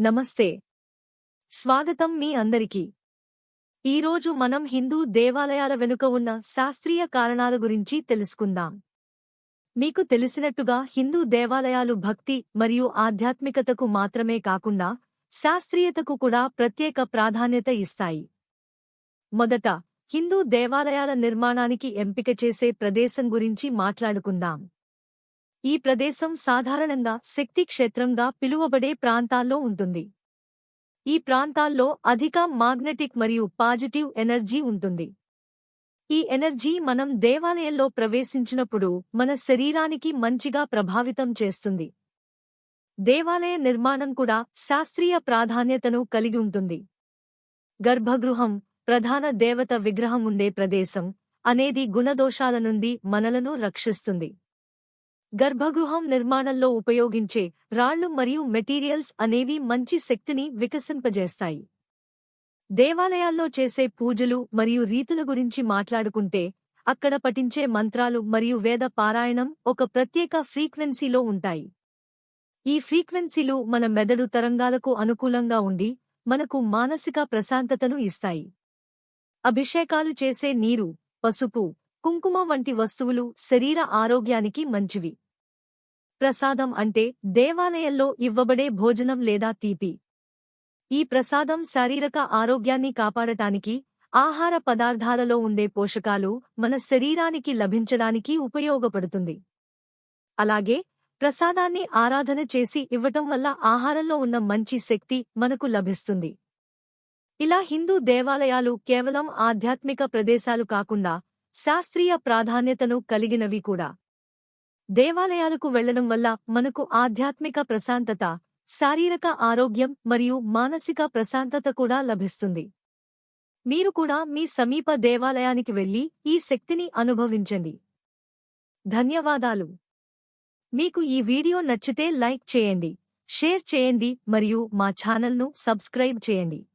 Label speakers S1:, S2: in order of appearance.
S1: నమస్తే. స్వాగతం మీ అందరికీ. ఈరోజు మనం హిందూ దేవాలయాల వెనుక ఉన్న శాస్త్రీయ కారణాల గురించి తెలుసుకుందాం. మీకు తెలిసినట్టుగా హిందూ దేవాలయాలు భక్తి మరియు ఆధ్యాత్మికతకు మాత్రమే కాకుండా శాస్త్రీయతకు కూడా ప్రత్యేక ప్రాధాన్యత ఇస్తాయి. మొదట హిందూ దేవాలయాల నిర్మాణానికి ఎంపిక చేసే ప్రదేశం గురించి మాట్లాడుకుందాం. ఈ ప్రదేశం సాధారణంగా శక్తి క్షేత్రంగా పిలువబడే ప్రాంతాల్లో ఉంటుంది. ఈ ప్రాంతాల్లో అధిక మాగ్నెటిక్ మరియు పాజిటివ్ ఎనర్జీ ఉంటుంది. ఈ ఎనర్జీ మనం దేవాలయంలో ప్రవేశించినప్పుడు మన శరీరానికి మంచిగా ప్రభావితం చేస్తుంది. దేవాలయ నిర్మాణం కూడా శాస్త్రీయ ప్రాధాన్యతను కలిగి ఉంటుంది. గర్భగృహం ప్రధాన దేవత విగ్రహం ఉండే ప్రదేశం అనేది గుణదోషాల నుండి మనలను రక్షిస్తుంది. గర్భగృహం నిర్మాణంలో ఉపయోగించే రాళ్ళు మరియు మెటీరియల్స్ అనేవి మంచి శక్తిని వికసింపజేస్తాయి. దేవాలయాల్లో చేసే పూజలు మరియు రీతుల గురించి మాట్లాడుకుంటే అక్కడ పఠించే మంత్రాలు మరియు వేద పారాయణం ఒక ప్రత్యేక ఫ్రీక్వెన్సీలో ఉంటాయి. ఈ ఫ్రీక్వెన్సీలు మన మెదడు తరంగాలకు అనుకూలంగా ఉండి మనకు మానసిక ప్రశాంతతను ఇస్తాయి. అభిషేకాలు చేసే నీరు పసుపు కుంకుమ వంటి వస్తువులు శరీర ఆరోగ్యానికి మంచివి. ప్రసాదం అంటే దేవాలయంలో ఇవ్వబడే భోజనం లేదా తీపి. ఈ ప్రసాదం శారీరక ఆరోగ్యాన్ని కాపాడటానికి ఆహార పదార్థాలలో ఉండే పోషకాలు మన శరీరానికి లభించడానికి ఉపయోగపడుతుంది. అలాగే ప్రసాదాన్ని ఆరాధన చేసి ఇవ్వటం వల్ల ఆహారంలో ఉన్న మంచి శక్తి మనకు లభిస్తుంది. ఇలా హిందూ దేవాలయాలు కేవలం ఆధ్యాత్మిక ప్రదేశాలు కాకుండా శాస్త్రీయ ప్రాధాన్యతను కలిగినవి కూడా. దేవాలయాలకు వెళ్ళడం వల్ల మనకు ఆధ్యాత్మిక ప్రశాంతత శారీరక ఆరోగ్యం మరియు మానసిక ప్రశాంతత కూడా లభిస్తుంది. మీరు కూడా మీ సమీప దేవాలయానికి వెళ్ళి ఈ శక్తిని అనుభవించండి. ధన్యవాదాలు. మీకు ఈ వీడియో నచ్చితే లైక్ చేయండి షేర్ చేయండి మరియు మా ఛానల్ను సబ్స్క్రైబ్ చేయండి.